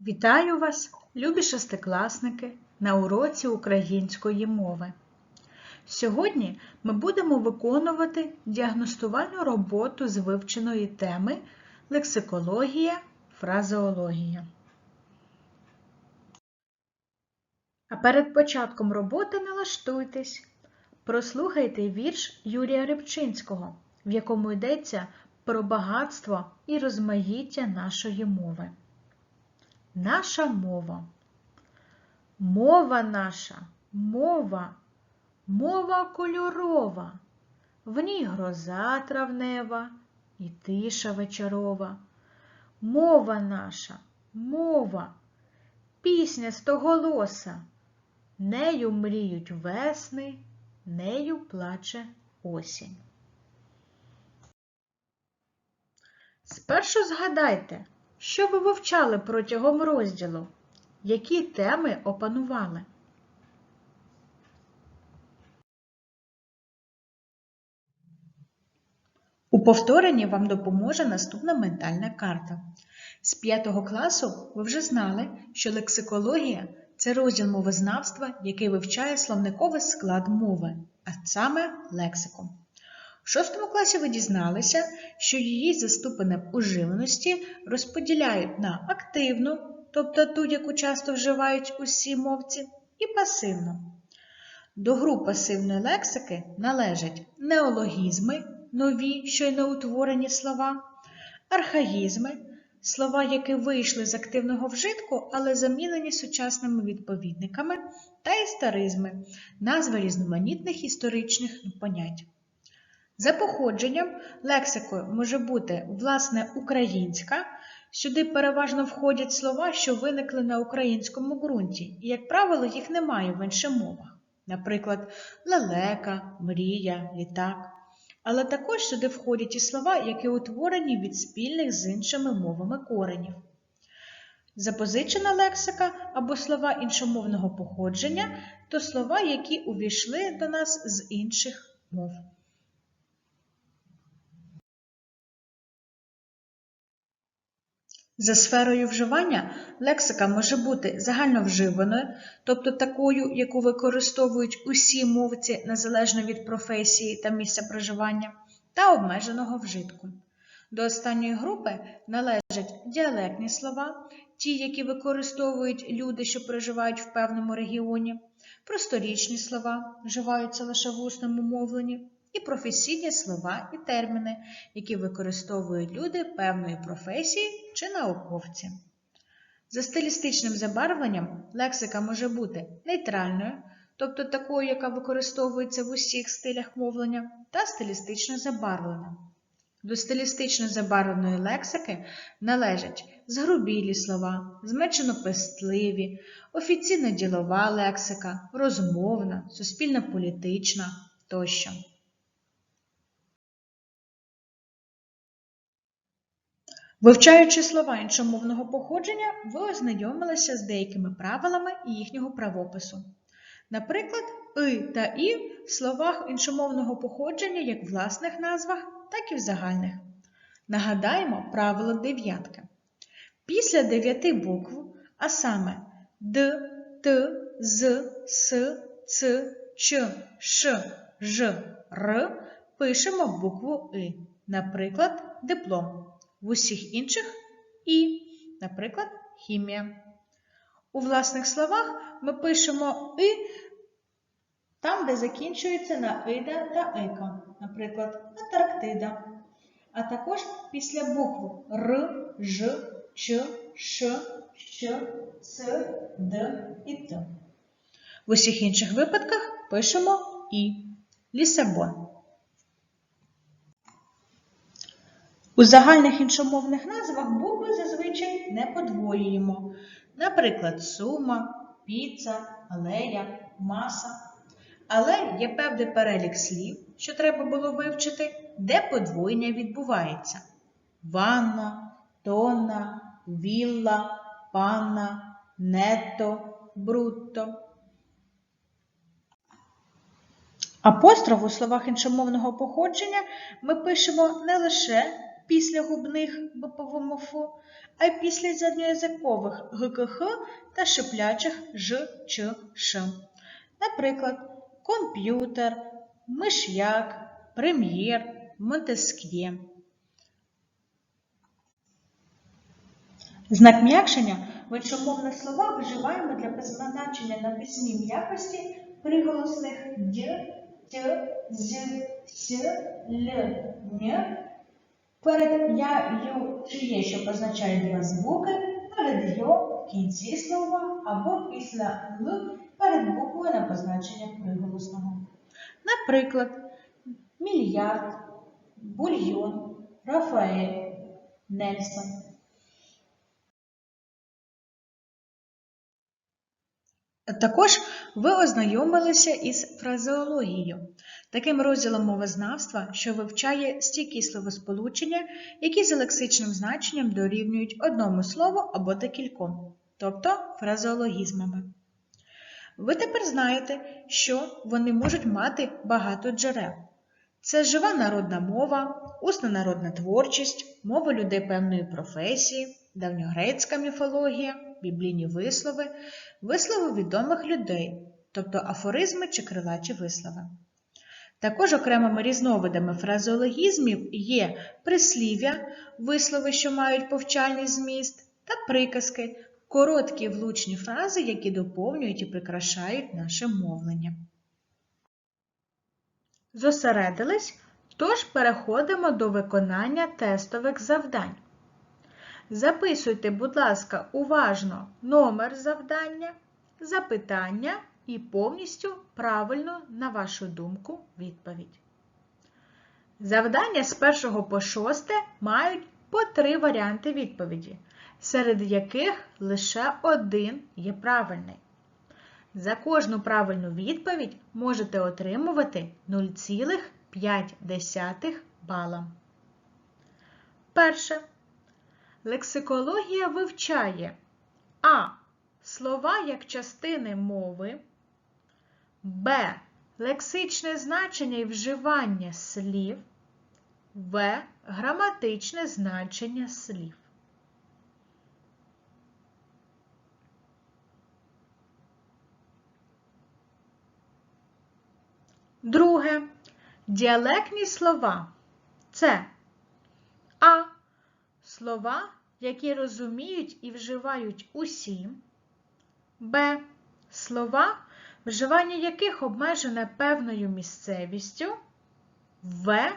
Вітаю вас, любі шестикласники, на уроці української мови. Сьогодні ми будемо виконувати діагностувальну роботу з вивченої теми лексикологія, фразеологія. А перед початком роботи налаштуйтесь. Прослухайте вірш Юрія Рибчинського, в якому йдеться про багатство і розмаїття нашої мови. Наша мова. Мова наша, мова, мова кольорова, в ній гроза травнева і тиша вечорова. Мова наша, мова, пісня стоголоса, нею мріють весни, нею плаче осінь. Спершу згадайте, що ви вивчали протягом розділу? Які теми опанували? У повторенні вам допоможе наступна ментальна карта. З 5 класу ви вже знали, що лексикологія це розділ мовознавства, який вивчає словниковий склад мови, а саме лексику. В шостому класі ви дізналися, що її за ступенем уживаності розподіляють на активну, тобто ту, яку часто вживають усі мовці, і пасивну. До груп пасивної лексики належать неологізми, нові щойно утворені слова, архаїзми, слова, які вийшли з активного вжитку, але замінені сучасними відповідниками, та історизми, назви різноманітних історичних понять. За походженням лексикою може бути власне українська. Сюди переважно входять слова, що виникли на українському ґрунті, і, як правило, їх немає в інших мовах, наприклад, лелека, мрія, літак. Але також сюди входять і слова, які утворені від спільних з іншими мовами коренів. Запозичена лексика або слова іншомовного походження то слова, які увійшли до нас з інших мов. За сферою вживання лексика може бути загальновживаною, тобто такою, яку використовують усі мовці незалежно від професії та місця проживання, та обмеженого вжитку. До останньої групи належать діалектні слова, ті, які використовують люди, що проживають в певному регіоні, просторічні слова, вживаються лише в усному мовленні, і професійні слова і терміни, які використовують люди певної професії чи науковці. За стилістичним забарвленням лексика може бути нейтральною, тобто такою, яка використовується в усіх стилях мовлення, та стилістично забарвлена. До стилістично забарвленої лексики належать згрубілі слова, зменшено-пестливі, офіційно-ділова лексика, розмовна, суспільно-політична тощо. Вивчаючи слова іншомовного походження, ви ознайомилися з деякими правилами їхнього правопису. Наприклад, и та і в словах іншомовного походження як в власних назвах, так і в загальних. Нагадаємо правило дев'ятки. Після дев'яти букв, а саме Д, Т, З, С, Ц, Ч, Ш, Ж, Р, пишемо букву И. Наприклад, диплом. В усіх інших і, наприклад, хімія. У власних словах ми пишемо и там, де закінчується на ида та ика, наприклад, Антарктида. А також після букв Р, Ж, Ч, Ш, Щ, Ц, Д і Т. В усіх інших випадках пишемо І. Лісабон. У загальних іншомовних назвах букви зазвичай не подвоюємо. Наприклад, сума, піца, алея, маса. Але є певний перелік слів, що треба було вивчити, де подвоєння відбувається: ванна, тонна, вілла, панна, нетто, брутто. Апостроф у словах іншомовного походження ми пишемо не лише після губних БПВМФ, а й після задньоязикових ГКХ та шиплячих Ж. Наприклад, комп'ютер, миш'як, прем'єр, Монтескє. Знак м'якшення в іншомовних словах вживаємо для позначення на письмі м'якості приголосних д, т, з, с, л, н. Перед я, ю чи є, що позначають два звуки, перед йо в кінці слова або після л перед буквою на позначення приголосного. Наприклад, мільярд, бульйон, Рафаель, Нельсон. Також ви ознайомилися із фразеологією, таким розділом мовознавства, що вивчає стійкі словосполучення, які за лексичним значенням дорівнюють одному слову або декільком, тобто фразеологізмами. Ви тепер знаєте, що вони можуть мати багато джерел. Це жива народна мова, усна народна творчість, мова людей певної професії, давньогрецька міфологія, біблійні вислови, вислови відомих людей, тобто афоризми чи крилачі вислови. Також окремими різновидами фразеологізмів є прислів'я, вислови, що мають повчальний зміст, та приказки, короткі влучні фрази, які доповнюють і прикрашають наше мовлення. Зосередились, тож переходимо до виконання тестових завдань. Записуйте, будь ласка, уважно номер завдання, запитання і повністю правильно, на вашу думку, відповідь. Завдання з 1 по 6 мають по три варіанти відповіді, серед яких лише один є правильний. За кожну правильну відповідь можете отримувати 0,5 бала. Перше. Лексикологія вивчає А. Слова як частини мови, Б. Лексичне значення і вживання слів, В. Граматичне значення слів. Друге. Діалектні слова це А. Слова, які розуміють і вживають усі. Б. Слова, вживання яких обмежене певною місцевістю. В.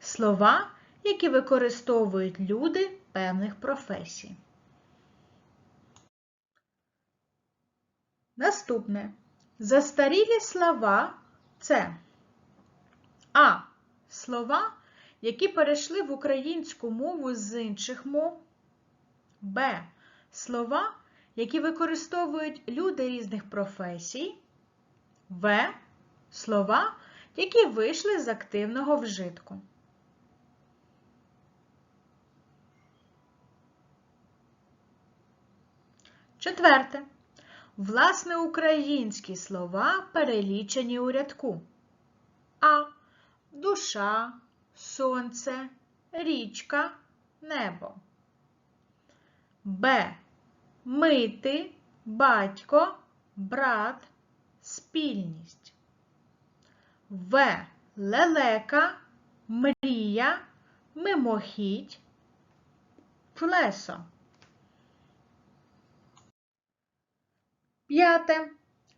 Слова, які використовують люди певних професій. Наступне. Застарілі слова це А. Слова, які перейшли в українську мову з інших мов. Б. Слова, які використовують люди різних професій. В. Слова, які вийшли з активного вжитку. Четверте. Власне українські слова перелічені у рядку. А. Душа, сонце, річка, небо. Б. Мити, батько, брат, спільність. В. Лелека, мрія, мимохідь, плесо. П'яте.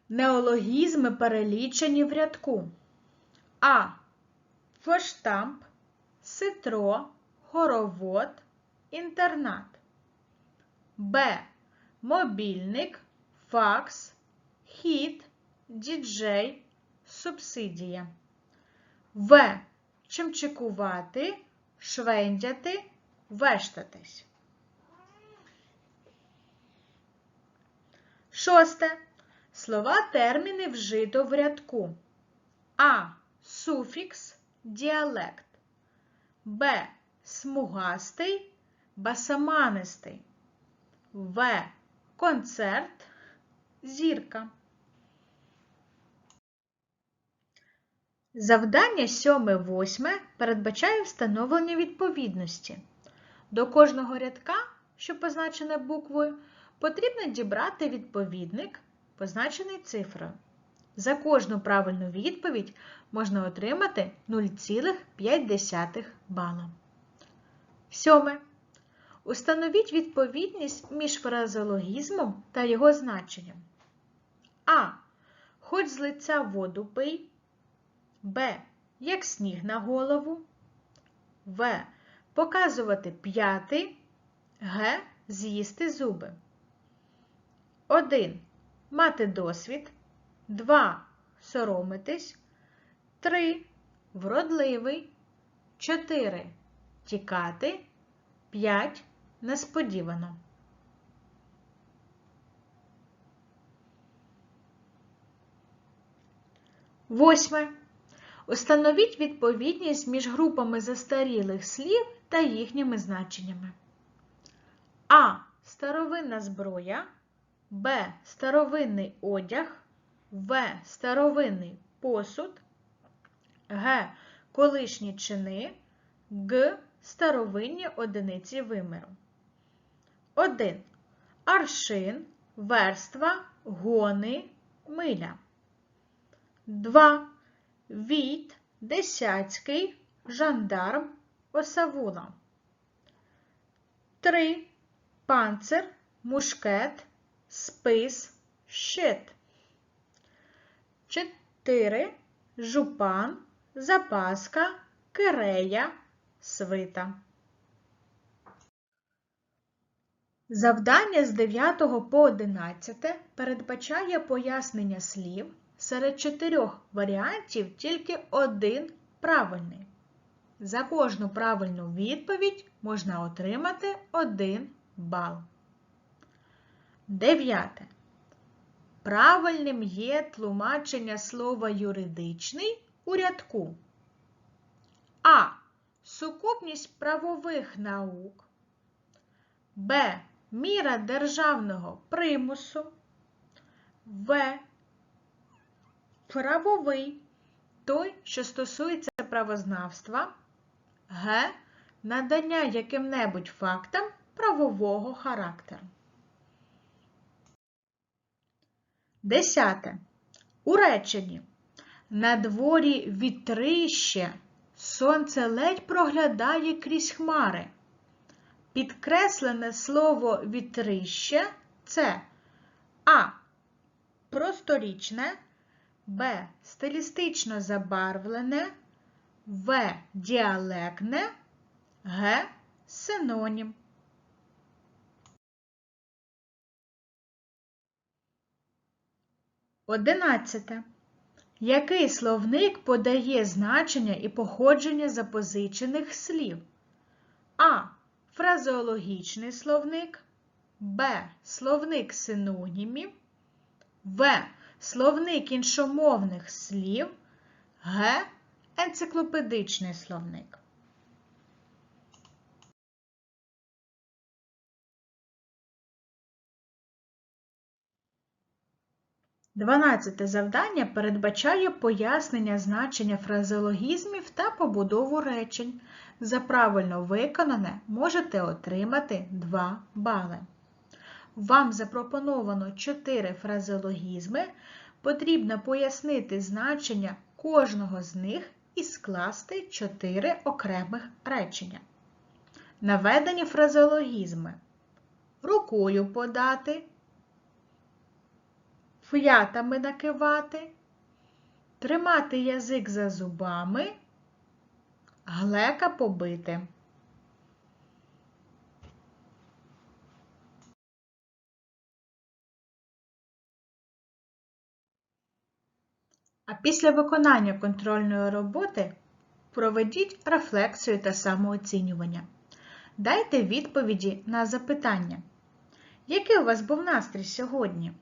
Неологізми перелічені в рядку. А. Фоштамп, ситро, хоровод, інтернат. Б. Мобільник, факс, хіт, діджей, субсидія. В. Чимчикувати, швендяти, вештатись. Шосте. Слова терміни вжито в рядку. А. Суфікс діалект. Б. Смугастий, басаманистий. В. Концерт, зірка. Завдання 7-8 передбачає встановлення відповідності. До кожного рядка, що позначене буквою, потрібно дібрати відповідник, позначений цифрою. За кожну правильну відповідь можна отримати 0,5 бала. Сьоме. Установіть відповідність між фразеологізмом та його значенням. А. Хоч з лиця воду пий. Б. Як сніг на голову. В. Показувати п'яти. Г. З'їсти зуби. 1. Мати досвід. 2. Соромитись. 3. Вродливий. 4. Тікати. 5. Несподівано. Восьме. Установіть відповідність між групами застарілих слів та їхніми значеннями. А. Старовинна зброя. Б. Старовинний одяг. В. Старовинний посуд. Г. Колишні чини. Г. Старовинні одиниці виміру. 1. Аршин, верства, гони, миля. 2. Віт, десяцький, жандарм, осавула. 3. Панцир, мушкет, спис, щит. 4. Жупан, запаска, кирея, свита. Завдання з 9 по 11 передбачає пояснення слів. Серед чотирьох варіантів тільки один правильний. За кожну правильну відповідь можна отримати 1 бал. Дев'яте. Правильним є тлумачення слова юридичний у рядку. А. Сукупність правових наук. Б. Міра державного примусу. В. Правовий той, що стосується правознавства. Г. Надання яким-небудь фактам правового характеру. Десяте. У реченні. На дворі вітрище, сонце ледь проглядає крізь хмари. Підкреслене слово вітрище це А. Просторічне, Б. Стилістично забарвлене, В. Діалектне, Г. Синонім. Одинадцяте. Який словник подає значення і походження запозичених слів? А. Фразеологічний словник, Б. Словник синонімів, В. Словник іншомовних слів, Г. Енциклопедичний словник. Дванадцяте завдання передбачає пояснення значення фразеологізмів та побудову речень. За правильно виконане можете отримати 2 бали. Вам запропоновано 4 фразеологізми. Потрібно пояснити значення кожного з них і скласти 4 окремих речення. Наведені фразеологізми. Рукою подати, ф'ятами накивати, тримати язик за зубами, глека побити. А після виконання контрольної роботи проведіть рефлексію та самооцінювання. Дайте відповіді на запитання. Який у вас був настрій сьогодні?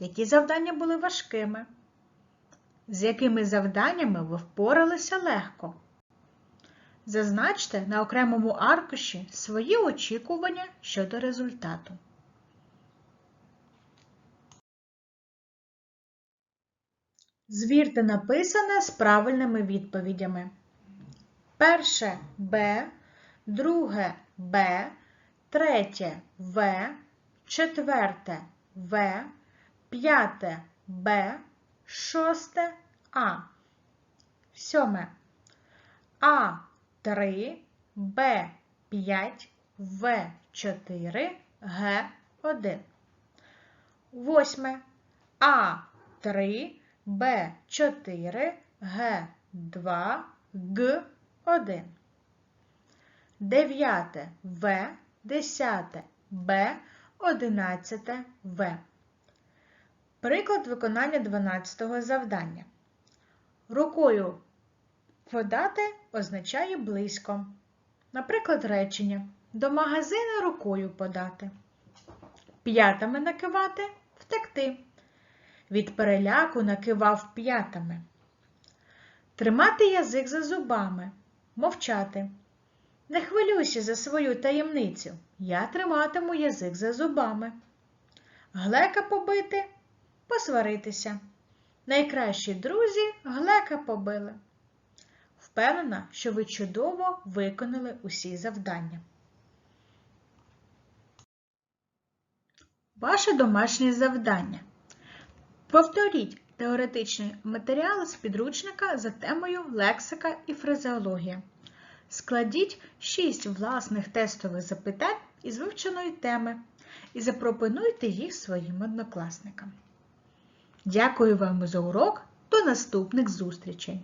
Які завдання були важкими? З якими завданнями ви впоралися легко? Зазначте на окремому аркуші свої очікування щодо результату. Звірте написане з правильними відповідями. Перше Б, друге Б, третє В, четверте В, п'яте Б, шосте А. Сьоме А3, Б5, В4, Г1. Восьме А3, Б4, Г2, Г1. Дев'яте В, десяте Б, одинадцяте В. Приклад виконання 12 завдання. Рукою подати означає близько. Наприклад, речення до магазину рукою подати. П'ятами накивати втекти. Від переляку накивав п'ятами. Тримати язик за зубами, мовчати. Не хвилюйся за свою таємницю. Я триматиму язик за зубами. Глека побити, посваритися. Найкращі друзі глека побили. Впевнена, що ви чудово виконали усі завдання. Ваше домашнє завдання. Повторіть теоретичний матеріал з підручника за темою лексика і фразеологія. Складіть 6 власних тестових запитань із вивченої теми і запропонуйте їх своїм однокласникам. Дякую вам за урок. До наступних зустрічей!